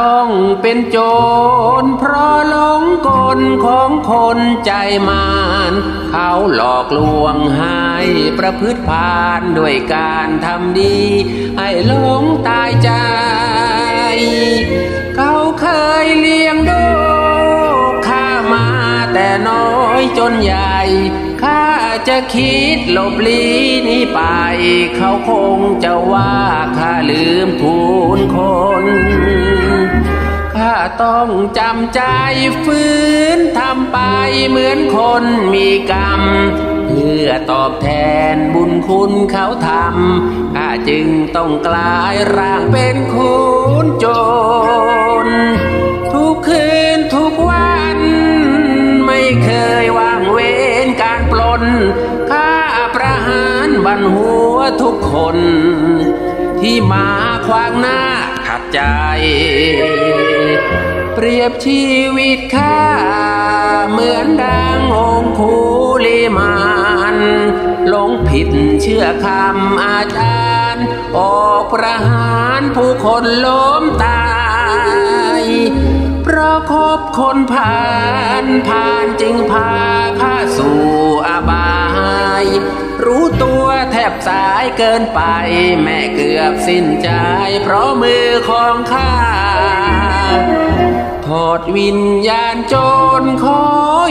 ต้องเป็นโจร เพราะหลงกลของคนใจมานเขาหลอกลวงให้ประพฤติพานด้วยการทำดี ให้หลงตายใจ เขาเคยเลี้ยงดูข้ามาแต่น้อยจนใหญ่ข้าจะคิดหลบลีหนี้ไป เขาคงจะว่าข้าลื ต้องจำใจฝืนทำไปเหมือนคนมีกรรม เพื่อตอบแทนบุญคุณเขาทำข้าจึงต้องกลายร่างเป็นคุณโจร ทุกคืนทุกวัน ไม่เคยว่างเว้นการปล้นข้าประหารบันหัวทุกคน ที่มาขวางหน้า ใจ เปรียบชีวิตข้า เหมือนดังองคูลิมานหลงผิดเชื่อคำอาจารย์ ออกประหารผู้คนล้มตายเพราะคบคนผ่านผ่านจึงพาข้าสู่ บสายเกินไป แม่เกือบสิ้นใจ เพราะมือของข้าทอดวิญญาณโจรขอ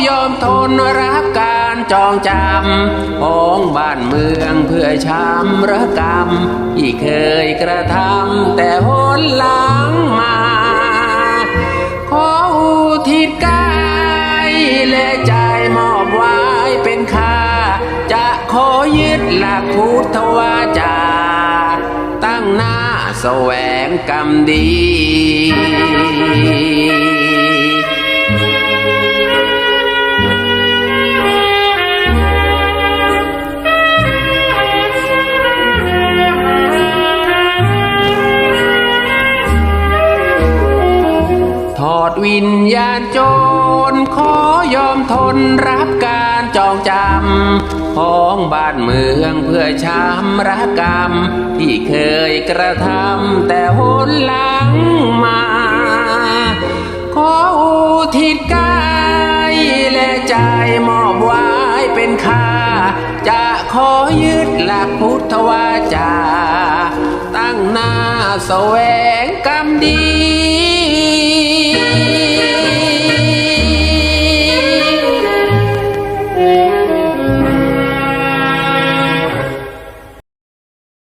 ยอมทนรับการจองจำของบ้านเมืองเพื่อช้ำระกรรม ที่เคยกระทำแต่หนหลังมา หลักพุทธวาจา ตั้งหน้าแสวงกรรมดีทอดวิญญาณโจรขอยอมทนรับการจ องจำของบ้านเมืองเพื่อชำระกรรม ที่เคยกระทำแต่หนหลังมา ขออุทิศกายและใจมอบไว้เป็นค่า จะขอยึดหลักพุทธวาจา ตั้งหน้าแสวงกรรมดี